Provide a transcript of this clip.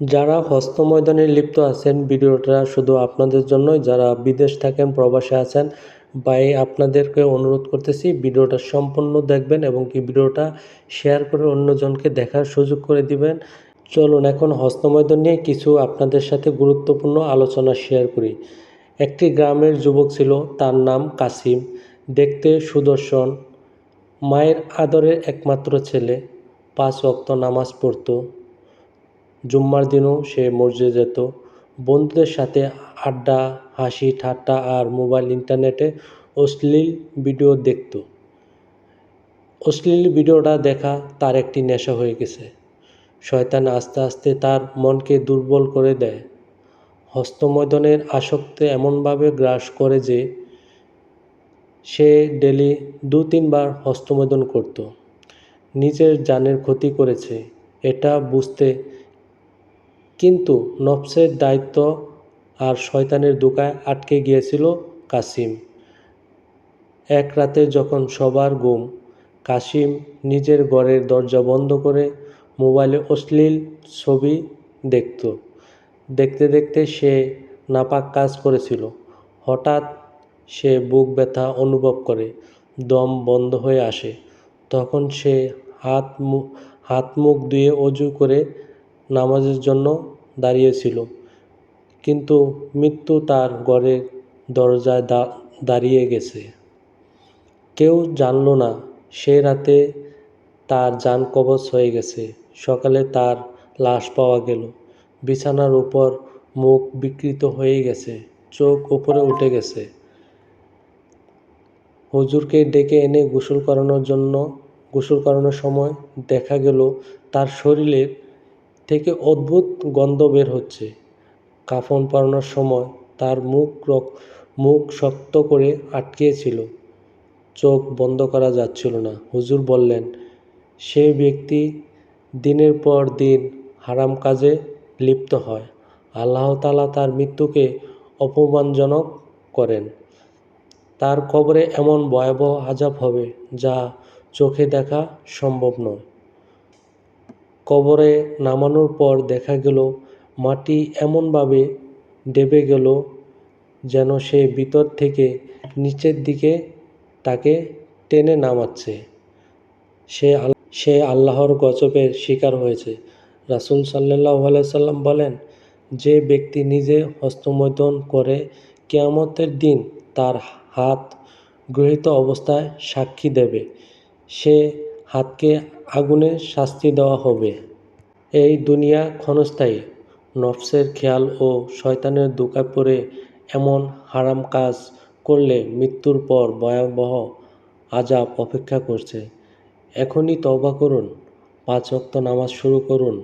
যারা হস্ত ময়দানে লিপ্ত আছেন, ভিডিওটা শুধু আপনাদের জন্যই। যারা বিদেশ থাকেন, প্রবাসে আছেন, ভাই, আপনাদেরকে অনুরোধ করতেছি, ভিডিওটা সম্পূর্ণ দেখবেন এবং কি ভিডিওটা শেয়ার করে অন্যজনকে দেখার সুযোগ করে দিবেন। চলুন এখন হস্তমৈদন নিয়ে কিছু আপনাদের সাথে গুরুত্বপূর্ণ আলোচনা শেয়ার করি। একটি গ্রামের যুবক ছিল, তার নাম কাসিম। দেখতে সুদর্শন, মায়ের আদরের একমাত্র ছেলে। পাঁচ অক্ত নামাজ পড়তো। জুম্মার দিনও সে মসজিদে যেত। বন্ধুদের সাথে আড্ডা, হাসি, ঠাট্টা আর মোবাইল, ইন্টারনেটে অশ্লীল ভিডিও দেখত। অশ্লীল ভিডিওটা দেখা তার একটি নেশা হয়ে গেছে। শয়তান আস্তে আস্তে তার মনকে দুর্বল করে দেয়। হস্তমৈদনের আসক্তি এমনভাবে গ্রাস করে যে সে ডেলি দু তিনবার হস্তমৈদন করত। নিজের জানের ক্ষতি করেছে। এটা বুঝতে কিন্তু নফসের দায়িত্ব আর শয়তানের দোকায় আটকে গিয়েছিল কাসিম। এক রাতে যখন সবার গুম কাসিম নিজের ঘরের দরজা বন্ধ করে মোবাইলে অশ্লীল ছবি দেখত। দেখতে দেখতে সে নাপাক কাজ করেছিল। হঠাৎ সে বুক ব্যথা অনুভব করে, দম বন্ধ হয়ে আসে। তখন সে হাত মুখ হাত মুখ ধুয়ে অজু করে নামাজের জন্য দাঁড়িয়েছিল। কিন্তু মৃত্যু তার ঘরের দরজায় দাঁড়িয়ে গেছে। কেউ জানল না, সে রাতে তার যান কবচ হয়ে গেছে। সকালে তার লাশ পাওয়া গেল। বিছানার উপর মুখ বিকৃত হয়ে গেছে। চোখ উপরে উঠে গেছে। হুজুরকে ডেকে এনে গোসল করানোর জন্য, গোসল করানোর সময় দেখা গেল, তার শরীরের থেকে অদ্ভুত গন্ধ বের হচ্ছে। কাফন পরানোর সময় তার মুখ মুখ শক্ত করে আটকিয়েছিল চোখ বন্ধ করা যাচ্ছিল না। হুজুর বললেন, সে ব্যক্তি দিনের পর দিন হারাম কাজে লিপ্ত হয়। আল্লাহ তালা তার মৃত্যুকে অপমানজনক করেন। তার কবরে এমন ভয়াবহ আজাব হবে যা চোখে দেখা সম্ভব নয়। কবরে নামানোর পর দেখা গেল, মাটি এমনভাবে ডেবে গেল যেন সে ভিতর থেকে নিচের দিকে তাকে টেনে নামাচ্ছে। সে সে আল্লাহর গজবের শিকার হয়েছে। রাসুল সাল্লাহ সাল্লাম বলেন, যে ব্যক্তি নিজে হস্তমৈদন করে কেয়ামতের দিন তার হাত গৃহীত অবস্থায় সাক্ষী দেবে। সে হাতকে আগুনে শাস্তি দেওয়া হবে। এই দুনিয়া ক্ষণস্থায়ী। নফসের খেয়াল ও শয়তানের দোকা পড়ে এমন হারাম কাজ করলে মৃত্যুর পর ভয়াবহ আজাব অপেক্ষা করছে। এখনই তবা করুন। পাঁচ অক্ত নামাজ শুরু করুন।